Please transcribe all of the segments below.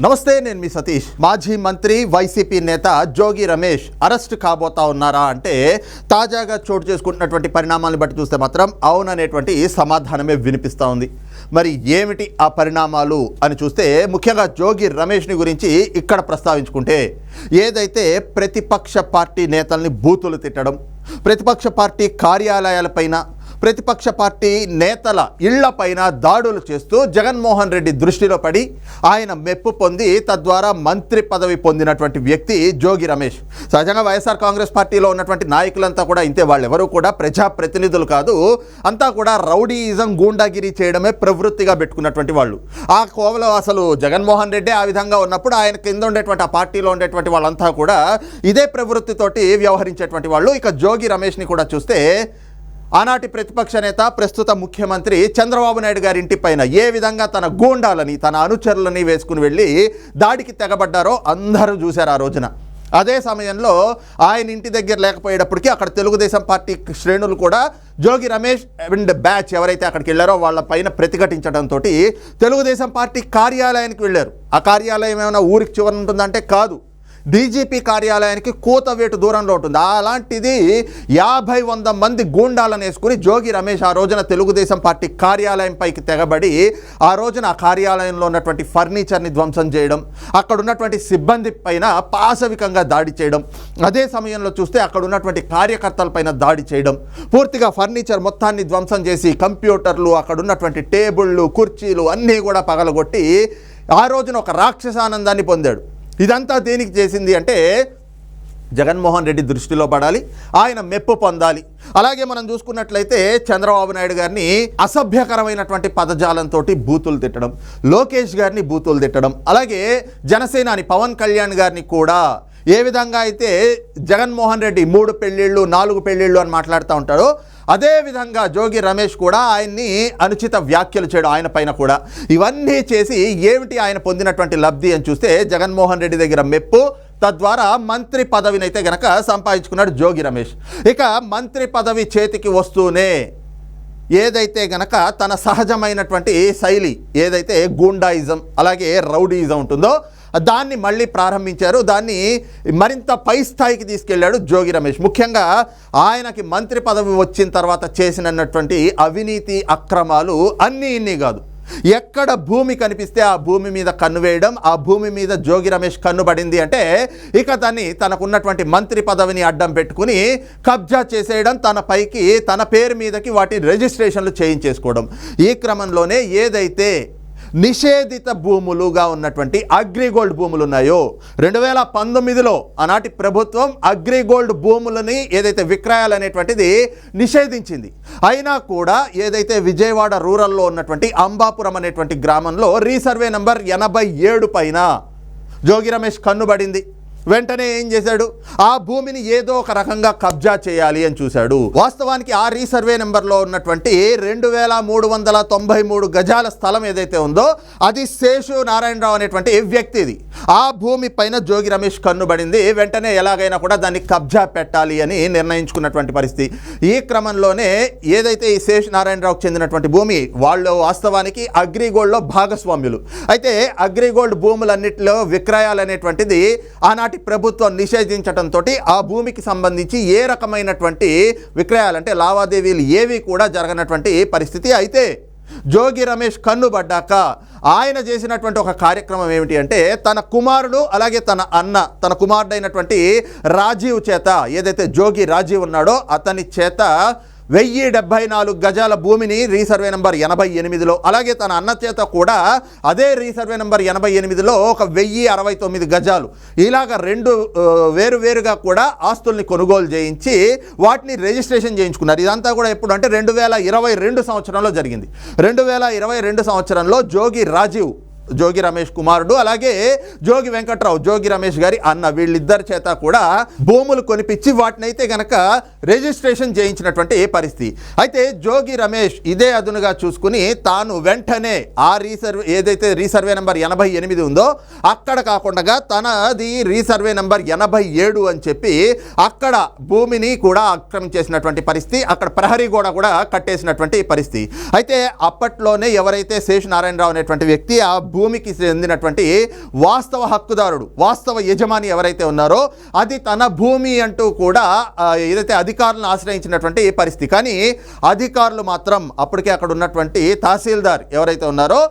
నమస్తే నేను మీ సతీష్. మాజీ మంత్రి వైసీపీ నేత జోగి రమేష్ అరెస్ట్ కాబోతా ఉన్నారా అంటే తాజాగా చోటు చేసుకుంటున్నటువంటి పరిణామాలను బట్టి చూస్తే మాత్రం అవుననేటువంటి సమాధానమే వినిపిస్తూ ఉంది. మరి ఏమిటి ఆ పరిణామాలు అని చూస్తే ముఖ్యంగా జోగి రమేష్ని గురించి ఇక్కడ ప్రస్తావించుకుంటే ఏదైతే ప్రతిపక్ష పార్టీ నేతల్ని బూతులు తిట్టడం ప్రతిపక్ష పార్టీ కార్యాలయాలపైన ప్రతిపక్ష పార్టీ నేతల ఇళ్ళపైన దాడులు చేస్తూ జగన్మోహన్ రెడ్డి దృష్టిలో పడి ఆయన మెప్పు పొంది తద్వారా మంత్రి పదవి పొందినటువంటి వ్యక్తి జోగి రమేష్. సహజంగా వైఎస్ఆర్ కాంగ్రెస్ పార్టీలో ఉన్నటువంటి నాయకులంతా కూడా ఇంతే వాళ్ళెవరూ కూడా ప్రజాప్రతినిధులు కాదు. అంతా కూడా రౌడీయిజం గూండాగిరి చేయడమే ప్రవృత్తిగా పెట్టుకున్నటువంటి వాళ్ళు. ఆ కోవలో అసలు జగన్మోహన్ రెడ్డి ఆ విధంగా ఉన్నప్పుడు ఆయన కింద ఉండేటువంటి ఆ పార్టీలో ఉండేటువంటి వాళ్ళంతా కూడా ఇదే ప్రవృత్తితోటి వ్యవహరించేటువంటి వాళ్ళు. ఇక జోగి రమేష్ని కూడా చూస్తే ఆనాటి ప్రతిపక్ష నేత ప్రస్తుత ముఖ్యమంత్రి చంద్రబాబు నాయుడు గారి ఇంటి పైన ఏ విధంగా తన గూండాలని తన అనుచరులని వేసుకుని వెళ్ళి దాడికి తెగబడ్డారో అందరూ చూశారు ఆ రోజున. అదే సమయంలో ఆయన ఇంటి దగ్గర లేకపోయేటప్పటికీ అక్కడ తెలుగుదేశం పార్టీ శ్రేణులు కూడా జోగి రమేష్ అండ్ బ్యాచ్ ఎవరైతే అక్కడికి వెళ్ళారో వాళ్ళ పైన ప్రతిఘటించడంతో తెలుగుదేశం పార్టీ కార్యాలయానికి వెళ్ళారు. ఆ కార్యాలయం ఏమైనా ఊరికి చివరి ఉంటుందంటే కాదు. డీజీపీ కార్యాలయానికి కూతవేటు దూరంలో ఉంటుంది. అలాంటిది యాభై వంద మంది గూండాలను వేసుకుని జోగి రమేష్ ఆ రోజున తెలుగుదేశం పార్టీ కార్యాలయం పైకి తెగబడి ఆ రోజున ఆ కార్యాలయంలో ఉన్నటువంటి ఫర్నిచర్ని ధ్వంసం చేయడం అక్కడ ఉన్నటువంటి సిబ్బంది పైన పాశవికంగా దాడి చేయడం అదే సమయంలో చూస్తే అక్కడ ఉన్నటువంటి కార్యకర్తలపైన దాడి చేయడం పూర్తిగా ఫర్నిచర్ మొత్తాన్ని ధ్వంసం చేసి కంప్యూటర్లు అక్కడ ఉన్నటువంటి టేబుళ్ళు కుర్చీలు అన్నీ కూడా పగలగొట్టి ఆ రోజున ఒక రాక్షసానందాన్ని పొందాడు. ఇదంతా దేనికి చేసింది అంటే జగన్మోహన్ రెడ్డి దృష్టిలో పడాలి ఆయన మెప్పు పొందాలి. అలాగే మనం చూసుకున్నట్లయితే చంద్రబాబు నాయుడు గారిని అసభ్యకరమైనటువంటి పదజాలంతో బూతులు తిట్టడం లోకేష్ గారిని బూతులు తిట్టడం అలాగే జనసేనాని పవన్ కళ్యాణ్ గారిని కూడా ఏ విధంగా అయితే జగన్మోహన్ రెడ్డి మూడు పెళ్ళిళ్ళు నాలుగు పెళ్ళిళ్ళు అని మాట్లాడుతూ ఉంటాడో అదేవిధంగా జోగి రమేష్ కూడా ఆయన్ని అనుచిత వ్యాఖ్యలు చేయడం ఆయన పైన కూడా. ఇవన్నీ చేసి ఏమిటి ఆయన పొందినటువంటి లబ్ధి అని చూస్తే జగన్మోహన్ రెడ్డి దగ్గర మెప్పు తద్వారా మంత్రి పదవిని అయితే గనక సంపాదించుకున్నాడు జోగి రమేష్. ఇక మంత్రి పదవి చేతికి వస్తూనే ఏదైతే గనక తన సహజమైనటువంటి శైలి ఏదైతే గూండాయిజం అలాగే రౌడీయిజం ఉంటుందో దాన్ని మళ్ళీ ప్రారంభించారు. దాన్ని మరింత పై స్థాయికి తీసుకెళ్ళాడు జోగి రమేష్. ముఖ్యంగా ఆయనకి మంత్రి పదవి వచ్చిన తర్వాత చేసినటువంటి అవినీతి అక్రమాలు అన్నీ ఇన్ని కాదు. ఎక్కడ భూమి కనిపిస్తే ఆ భూమి మీద కన్ను వేయడం ఆ భూమి మీద జోగి రమేష్ కన్ను పడింది అంటే ఇక దాన్ని తనకున్నటువంటి మంత్రి పదవిని అడ్డం పెట్టుకుని కబ్జా చేసేయడం తన పైకి తన పేరు మీదకి వాటి రిజిస్ట్రేషన్లు చేయించేసుకోవడం. ఈ క్రమంలోనే ఏదైతే నిషేధిత భూములుగా ఉన్నటువంటి అగ్రిగోల్డ్ భూములు ఉన్నాయో రెండు వేల పంతొమ్మిదిలో ఆనాటి ప్రభుత్వం అగ్రిగోల్డ్ భూములని ఏదైతే విక్రయాలు అనేటువంటిది నిషేధించింది. అయినా కూడా ఏదైతే విజయవాడ రూరల్లో ఉన్నటువంటి అంబాపురం అనేటువంటి గ్రామంలో రీసర్వే నంబర్ ఎనభై ఏడు పైన జోగి రమేష్ కన్నుబడింది. వెంటనే ఏం చేశాడు? ఆ భూమిని ఏదో ఒక రకంగా కబ్జా చేయాలి అని చూశాడు. వాస్తవానికి ఆ రీసర్వే నెంబర్లో ఉన్నటువంటి రెండు వేల మూడు వందల తొంభై మూడు గజాల స్థలం ఏదైతే ఉందో అది శేషు నారాయణరావు అనేటువంటి వ్యక్తిది ఆ భూమి పైన జోగి రమేష్ కన్నుబడింది వెంటనే ఎలాగైనా కూడా దాన్ని కబ్జా పెట్టాలి అని నిర్ణయించుకున్నటువంటి పరిస్థితి. ఈ క్రమంలోనే ఏదైతే ఈ శేషు నారాయణరావుకు చెందినటువంటి భూమి వాళ్ళు వాస్తవానికి అగ్రిగోల్డ్లో భాగస్వామ్యులు. అయితే అగ్రిగోల్డ్ భూములన్నింటిలో విక్రయాలు అనేటువంటిది ఆనాటి ప్రభుత్వం నిషేధించడంతో ఆ భూమికి సంబంధించి ఏ రకమైనటువంటి విక్రయాలు అంటే లావాదేవీలు ఏవి కూడా జరగనటువంటి పరిస్థితి అయితే జోగి రమేష్ కన్నుబడ్డాక ఆయన చేసినటువంటి ఒక కార్యక్రమం ఏమిటి అంటే తన కుమారుడు అలాగే తన అన్న తన కుమారుడైనటువంటి రాజీవ్ చేత ఏదైతే జోగి రాజీవ్ ఉన్నాడో అతని చేత వెయ్యి డెబ్బై నాలుగు గజాల భూమిని రీసర్వే నెంబర్ ఎనభై ఎనిమిదిలో అలాగే తన అన్న చేత కూడా అదే రీసర్వే నెంబర్ ఎనభై ఎనిమిదిలో ఒక వెయ్యి అరవై తొమ్మిది గజాలు. ఇలాగ రెండు వేరువేరుగా కూడా ఆస్తుల్ని కొనుగోలు చేయించి వాటిని రిజిస్ట్రేషన్ చేయించుకున్నారు. ఇదంతా కూడా ఎప్పుడు అంటే రెండు వేల ఇరవై రెండు సంవత్సరంలో జరిగింది. రెండు వేల ఇరవై రెండు సంవత్సరంలో జోగి రాజీవ్ జోగి రమేష్ కుమారుడు అలాగే జోగి వెంకట్రావు జోగి రమేష్ గారి అన్న వీళ్ళిద్దరి చేత కూడా భూములు కొనిపించి వాటిని అయితే గనక రిజిస్ట్రేషన్ చేయించినటువంటి పరిస్థితి. అయితే జోగి రమేష్ ఇదే అదునుగా చూసుకుని తాను వెంటనే ఆ రీసర్వే ఏదైతే రీసర్వే నెంబర్ ఎనభై ఎనిమిది ఉందో అక్కడ కాకుండా తనది రీసర్వే నెంబర్ ఎనభై ఏడు అని చెప్పి అక్కడ భూమిని కూడా ఆక్రమించేసినటువంటి పరిస్థితి అక్కడ ప్రహరీ గోడ కూడా కట్టేసినటువంటి పరిస్థితి. అయితే అప్పట్లోనే ఎవరైతే శేషు నారాయణరావు అనేటువంటి వ్యక్తి ఆ భూ భూమికి చెందినటువంటి వాస్తవ హక్కుదారుడు వాస్తవ యజమాని ఎవరైతే ఉన్నారో అది తన భూమి అంటూ కూడా ఏదైతే అధికారులను ఆశ్రయించినటువంటి పరిస్థితి. కానీ అధికారులు మాత్రం అప్పటికే అక్కడ ఉన్నటువంటి తహసీల్దార్ ఎవరైతే ఉన్నారో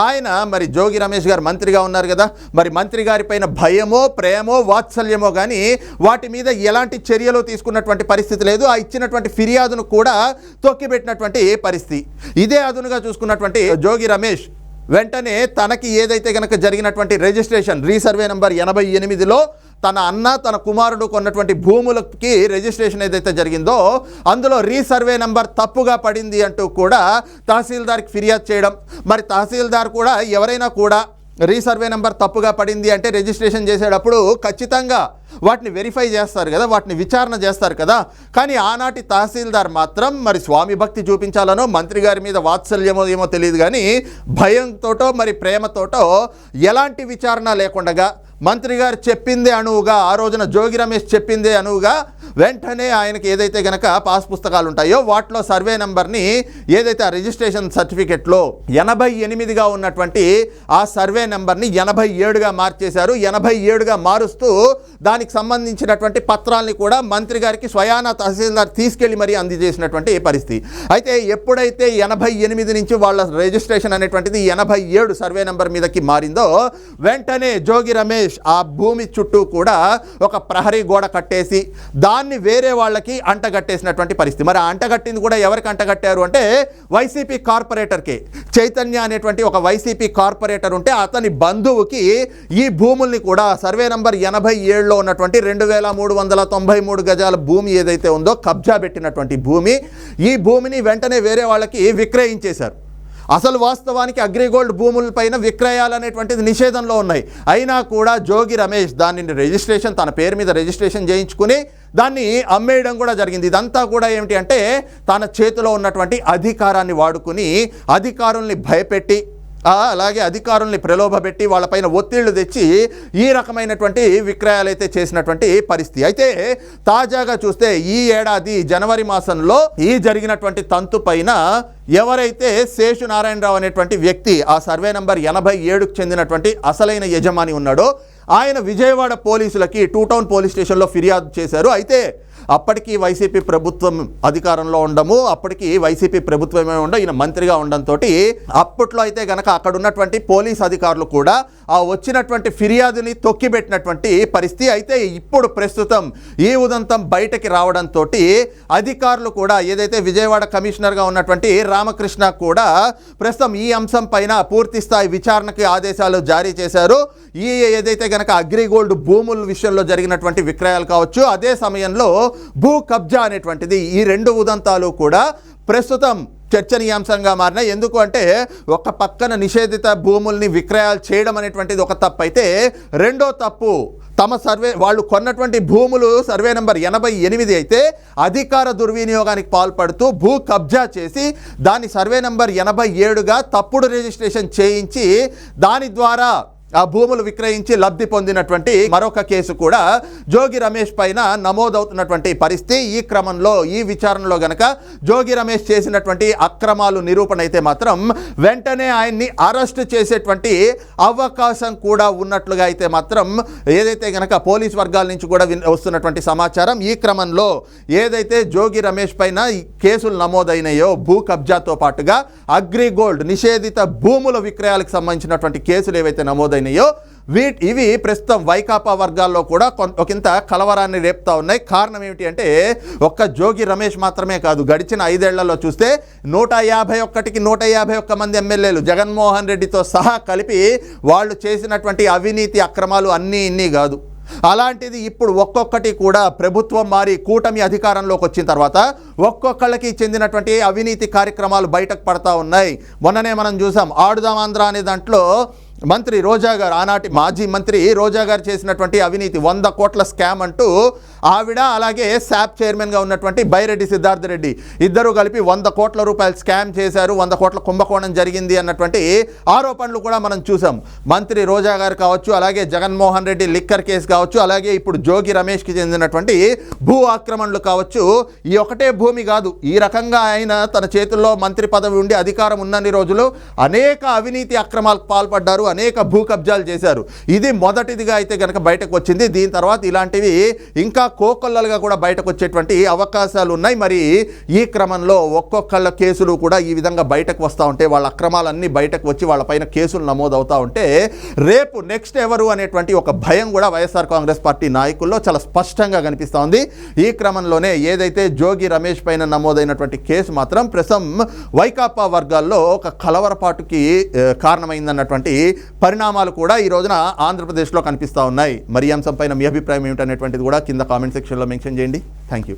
ఆయన మరి జోగి రమేష్ గారు మంత్రిగా ఉన్నారు కదా మరి మంత్రి గారి పైన భయమో ప్రేమో వాత్సల్యమో కానీ వాటి మీద ఎలాంటి చర్యలు తీసుకున్నటువంటి పరిస్థితి లేదు. ఆ ఇచ్చినటువంటి ఫిర్యాదును కూడా తొక్కిపెట్టినటువంటి పరిస్థితి. ఇదే అదునుగా చూసుకున్నటువంటి జోగి రమేష్ వెంటనే తనకి ఏదైతే కనుక జరిగినటువంటి రిజిస్ట్రేషన్ రీసర్వే నెంబర్ ఎనభై ఎనిమిదిలో తన అన్న తన కుమారుడు కొన్నటువంటి భూములకి రిజిస్ట్రేషన్ ఏదైతే జరిగిందో అందులో రీసర్వే నెంబర్ తప్పుగా పడింది అంటూ కూడా తహసీల్దార్కి ఫిర్యాదు చేయడం. మరి తహసీల్దార్ కూడా ఎవరైనా కూడా రీసర్వే నెంబర్ తప్పుగా పడింది అంటే రిజిస్ట్రేషన్ చేసేటప్పుడు ఖచ్చితంగా వాటిని వెరిఫై చేస్తారు కదా వాటిని విచారణ చేస్తారు కదా. కానీ ఆనాటి తహసీల్దార్ మాత్రం మరి స్వామి భక్తి చూపించాలనో మంత్రి గారి మీద వాత్సల్యమో ఏమో తెలియదు కానీ భయంతోటో మరి ప్రేమతోటో ఎలాంటి విచారణ లేకుండగా మంత్రి గారు చెప్పిందే అణువుగా ఆ రోజున జోగి రమేష్ చెప్పిందే అణువుగా వెంటనే ఆయనకి ఏదైతే గనక పాస్ పుస్తకాలు ఉంటాయో వాటిలో సర్వే నెంబర్ని ఏదైతే ఆ రిజిస్ట్రేషన్ సర్టిఫికెట్లో ఎనభై ఎనిమిదిగా ఉన్నటువంటి ఆ సర్వే నెంబర్ని ఎనభై ఏడుగా మార్చేశారు. ఎనభై ఏడుగా మారుస్తూ దానికి సంబంధించినటువంటి పత్రాల్ని కూడా మంత్రి గారికి స్వయాన తహసీల్దార్ తీసుకెళ్ళి మరీ అందజేసినటువంటి పరిస్థితి. అయితే ఎప్పుడైతే ఎనభై ఎనిమిది నుంచి వాళ్ళ రిజిస్ట్రేషన్ అనేటువంటిది ఎనభై ఏడు సర్వే నెంబర్ మీదకి మారిందో వెంటనే జోగి రమేష్ ఆ భూమి చుట్టూ కూడా ఒక ప్రహరీ గోడ కట్టేసి దాన్ని వేరే వాళ్ళకి అంటగట్టేసినటువంటి పరిస్థితి. మరి ఆ అంటగట్టింది కూడా ఎవరికి అంటగట్టారు అంటే వైసీపీ కార్పొరేటర్కి. చైతన్య అనేటువంటి ఒక వైసీపీ కార్పొరేటర్ ఉంటే అతని బంధువుకి ఈ భూముల్ని కూడా సర్వే నంబర్ ఎనభై ఏడులో ఉన్నటువంటి రెండు వేల మూడు వందల తొంభై మూడు గజాల భూమి ఏదైతే ఉందో కబ్జా పెట్టినటువంటి భూమి ఈ భూమిని వెంటనే వేరే వాళ్ళకి విక్రయించేశారు. అసలు వాస్తవానికి అగ్రిగోల్డ్ భూములపైన విక్రయాలు అనేటువంటిది నిషేధంలో ఉన్నాయి. అయినా కూడా జోగి రమేష్ దానిని రిజిస్ట్రేషన్ తన పేరు మీద రిజిస్ట్రేషన్ చేయించుకుని దాన్ని అమ్మేయడం కూడా జరిగింది. ఇదంతా కూడా ఏమిటి అంటే తన చేతిలో ఉన్నటువంటి అధికారాన్ని వాడుకుని అధికారుల్ని భయపెట్టి అలాగే అధికారుల్ని ప్రలోభపెట్టి వాళ్ళపైన ఒత్తిళ్ళు తెచ్చి ఈ రకమైనటువంటి విక్రయాలు అయితే చేసినటువంటి పరిస్థితి. అయితే తాజాగా చూస్తే ఈ ఏడాది జనవరి మాసంలో ఈ జరిగినటువంటి తంతు పైన ఎవరైతే శేషు నారాయణరావు అనేటువంటి వ్యక్తి ఆ సర్వే నంబర్ ఎనభై ఏడుకు చెందినటువంటి అసలైన యజమాని ఉన్నాడో ఆయన విజయవాడ పోలీసులకి టూ టౌన్ పోలీస్ స్టేషన్లో ఫిర్యాదు చేశారు. అయితే అప్పటికి వైసీపీ ప్రభుత్వం అధికారంలో ఉండము అప్పటికి వైసీపీ ప్రభుత్వమే ఉండవు ఈయన మంత్రిగా ఉండడంతో అప్పట్లో అయితే గనక అక్కడ ఉన్నటువంటి పోలీస్ అధికారులు కూడా ఆ వచ్చినటువంటి ఫిర్యాదుని తొక్కిపెట్టినటువంటి పరిస్థితి అయితే ఇప్పుడు ప్రస్తుతం ఈ ఉదంతం బయటకి రావడంతో అధికారులు కూడా ఏదైతే విజయవాడ కమిషనర్గా ఉన్నటువంటి రామకృష్ణ కూడా ప్రస్తుతం ఈ అంశం పైన పూర్తి స్థాయి విచారణకి ఆదేశాలు జారీ చేశారు. ఈ ఏదైతే గనక అగ్రిగోల్డ్ భూముల విషయంలో జరిగినటువంటి విక్రయాలు కావచ్చు అదే సమయంలో భూ కబ్జా అనేటువంటిది ఈ రెండు ఉదంతాలు కూడా ప్రస్తుతం చర్చనీయాంశంగా మారినాయి. ఎందుకు అంటే ఒక పక్కన నిషేధిత భూముల్ని విక్రయాలు చేయడం అనేటువంటిది ఒక తప్పు అయితే రెండో తప్పు తమ సర్వే వాళ్ళు కొన్నటువంటి భూములు సర్వే నెంబర్ ఎనభై ఎనిమిది అయితే అధికార దుర్వినియోగానికి పాల్పడుతూ భూ కబ్జా చేసి దాని సర్వే నెంబర్ ఎనభై ఏడుగా తప్పుడు రిజిస్ట్రేషన్ చేయించి దాని ద్వారా ఆ భూములు విక్రయించి లబ్ధి పొందినటువంటి మరొక కేసు కూడా జోగి రమేష్ పైన నమోదవుతున్నటువంటి పరిస్థితి. ఈ క్రమంలో ఈ విచారణలో గనక జోగి రమేష్ చేసినటువంటి అక్రమాలు నిరూపణ అయితే మాత్రం వెంటనే ఆయన్ని అరెస్ట్ చేసేటువంటి అవకాశం కూడా ఉన్నట్లుగా అయితే మాత్రం ఏదైతే గనక పోలీస్ వర్గాల నుంచి కూడా వస్తున్నటువంటి సమాచారం ఈ క్రమంలో ఏదైతే జోగి రమేష్ పైన కేసులు నమోదైనాయో భూ కబ్జాతో పాటుగా అగ్రిగోల్డ్ నిషేధిత భూముల విక్రయాలకు సంబంధించినటువంటి కేసులు ఏవైతే నమోదైనాయో వీ ఇవి ప్రస్తుతం వైకాపా వర్గాల్లో కూడా ఒకంత కలవరాన్ని రేపుతా ఉన్నాయి. కారణం ఏమిటి అంటే ఒక్క జోగి రమేష్ మాత్రమే కాదు. గడిచిన ఐదేళ్ళలో చూస్తే నూట యాభై ఒక్కటికి నూట యాభై ఒక్క మంది ఎమ్మెల్యేలు జగన్మోహన్ రెడ్డితో సహా కలిపి వాళ్ళు చేసినటువంటి అవినీతి అక్రమాలు అన్నీ ఇన్ని కాదు. అలాంటిది ఇప్పుడు ఒక్కొక్కటి కూడా ప్రభుత్వం మారి కూటమి అధికారంలోకి వచ్చిన తర్వాత ఒక్కొక్కళ్ళకి చెందినటువంటి అవినీతి కార్యక్రమాలు బయటకు పడతా ఉన్నాయి. మొన్ననే మనం చూసాం ఆడుదాం ఆంధ్ర అనే దాంట్లో మంత్రి రోజా గారు ఆనాటి మాజీ మంత్రి రోజా గారు చేసినటువంటి అవినీతి వంద కోట్ల స్కామ్ అంటూ ఆవిడ అలాగే శాప్ చైర్మన్గా ఉన్నటువంటి బైరెడ్డి సిద్ధార్థ రెడ్డి. ఇద్దరు కలిపి వంద కోట్ల రూపాయలు స్కామ్ చేశారు. వంద కోట్ల కుంభకోణం జరిగింది అన్నటువంటి ఆరోపణలు కూడా మనం చూసాం. మంత్రి రోజా గారు కావచ్చు అలాగే జగన్మోహన్ రెడ్డి లిక్కర్ కేసు కావచ్చు అలాగే ఇప్పుడు జోగి రమేష్కి చెందినటువంటి భూ ఆక్రమణలు కావచ్చు. ఈ ఒకటే భూమి కాదు ఈ రకంగా ఆయన తన చేతుల్లో మంత్రి పదవి ఉండి అధికారం ఉన్నన్ని రోజులు అనేక అవినీతి అక్రమాలకు పాల్పడ్డారు అనేక భూ కబ్జాలు చేశారు. ఇది మొదటిదిగా అయితే కనుక బయటకు వచ్చింది. దీని తర్వాత ఇలాంటివి ఇంకా కోకొల్లలుగా కూడా బయటకు వచ్చేటువంటి అవకాశాలు ఉన్నాయి మరి ఈ క్రమంలో ఒక్కొక్కళ్ళ కేసులు కూడా ఈ విధంగా బయటకు వస్తూ ఉంటే వాళ్ళ అక్రమాలన్నీ బయటకు వచ్చి వాళ్ళపైన కేసులు నమోదవుతూ ఉంటే రేపు నెక్స్ట్ ఎవరు అనేటువంటి ఒక భయం కూడా వైఎస్ఆర్ కాంగ్రెస్ పార్టీ నాయకుల్లో చాలా స్పష్టంగా కనిపిస్తూ ఉంది. ఈ క్రమంలోనే ఏదైతే జోగి రమేష్ పైన నమోదైనటువంటి కేసు మాత్రం ప్రస్తుతం వైకాపా వర్గాల్లో ఒక కలవరపాటుకి కారణమైందన్నటువంటి పరిణామాలు కూడా ఈ రోజున ఆంధ్రప్రదేశ్లో కనిపిస్తూ ఉన్నాయి. మరి అంశం పైన మీ అభిప్రాయం ఏమిటనేటువంటిది కూడా కింద కామెంట్ సెక్షన్లో మెన్షన్ చేయండి. Thank you.